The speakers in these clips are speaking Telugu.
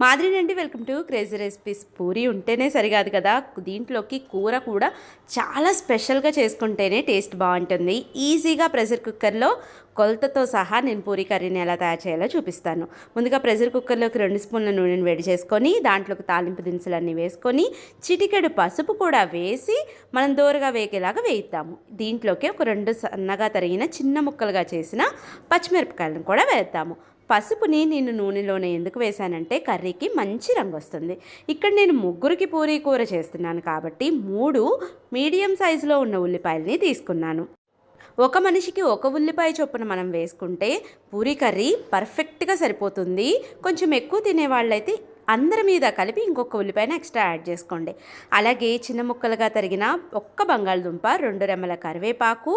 మాదిరినండి welcome to crazy recipes. Puri ఉంటేనే సరికాదు కదా? దీంట్లోకి కూర కూడా చాలా స్పెషల్గా చేసుకుంటేనే టేస్ట్ బాగుంటుంది. ఈజీగా ప్రెషర్ కుక్కర్లో కొలతతో సహా నేను పూరి కర్రీని ఎలా తయారు చేయాలో చూపిస్తాను. ముందుగా ప్రెషర్ కుక్కర్లోకి రెండు స్పూన్ల నూనెను వేడి చేసుకొని దాంట్లోకి తాలింపు దినుసులన్నీ వేసుకొని చిటికెడు పసుపు కూడా వేసి మనం దోరగా వేగేలాగా వేయిద్దాము. దీంట్లోకి ఒక రెండు సన్నగా తరిగిన చిన్న ముక్కలుగా చేసిన పచ్చిమిరపకాయలను కూడా వేద్దాము. పసుపుని నేను నూనెలోనే ఎందుకు వేశానంటే కర్రీకి మంచి రంగు వస్తుంది. ఇక్కడ నేను ముగ్గురికి పూరీ కూర చేస్తున్నాను కాబట్టి మూడు మీడియం సైజులో ఉన్న ఉల్లిపాయలని తీసుకున్నాను. ఒక మనిషికి ఒక ఉల్లిపాయ చొప్పున మనం వేసుకుంటే పూరీ కర్రీ పర్ఫెక్ట్గా సరిపోతుంది. కొంచెం ఎక్కువ తినేవాళ్ళైతే అందరి మీద కలిపి ఇంకొక ఉల్లిపాయను ఎక్స్ట్రా యాడ్ చేసుకోండి. అలాగే చిన్న ముక్కలుగా తరిగిన ఒక్క బంగాళదుంప రెండు రెమ్మల కరివేపాకు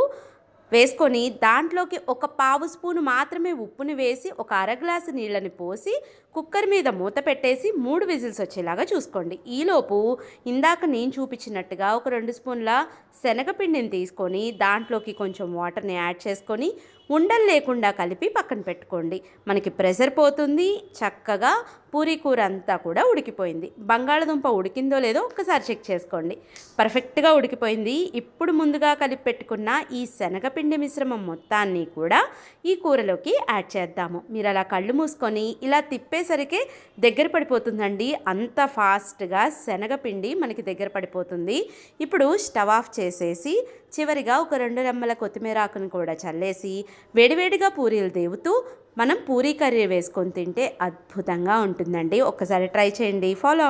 వేసుకొని దాంట్లోకి ఒక పావు స్పూను మాత్రమే ఉప్పుని వేసి ఒక అర గ్లాసు నీళ్ళని పోసి కుక్కర్ మీద మూత పెట్టేసి మూడు విజిల్స్ వచ్చేలాగా చూసుకోండి. ఈలోపు ఇందాక నేను చూపించినట్టుగా ఒక రెండు స్పూన్ల శనగపిండిని తీసుకొని దాంట్లోకి కొంచెం వాటర్ని యాడ్ చేసుకొని ఉండలు లేకుండా కలిపి పక్కన పెట్టుకోండి. మనకి ప్రెషర్ పోతుంది చక్కగా పూరీ కూర అంతా కూడా ఉడికిపోయింది. బంగాళదుంప ఉడికిందో లేదో ఒక్కసారి చెక్ చేసుకోండి. పర్ఫెక్ట్గా ఉడికిపోయింది. ఇప్పుడు ముందుగా కలిపి పెట్టుకున్న ఈ శనగపిండి మిశ్రమం మొత్తాన్ని కూడా ఈ కూరలోకి యాడ్ చేద్దాము. మీరు అలా కళ్ళు మూసుకొని ఇలా తిప్పేసరికి దగ్గర పడిపోతుందండి. అంత ఫాస్ట్గా శనగపిండి మనకి దగ్గర పడిపోతుంది. ఇప్పుడు స్టవ్ ఆఫ్ చేసేసి చివరిగా ఒక రెండు రెమ్మల కొత్తిమీర ఆకును కూడా చల్లేసి వేడివేడిగా పూరీలు దేవుతూ మనం పూరీ కర్రీ వేసుకొని తింటే అద్భుతంగా ఉంటుందండి. ఒక్కసారి ట్రై చేయండి. ఫాలో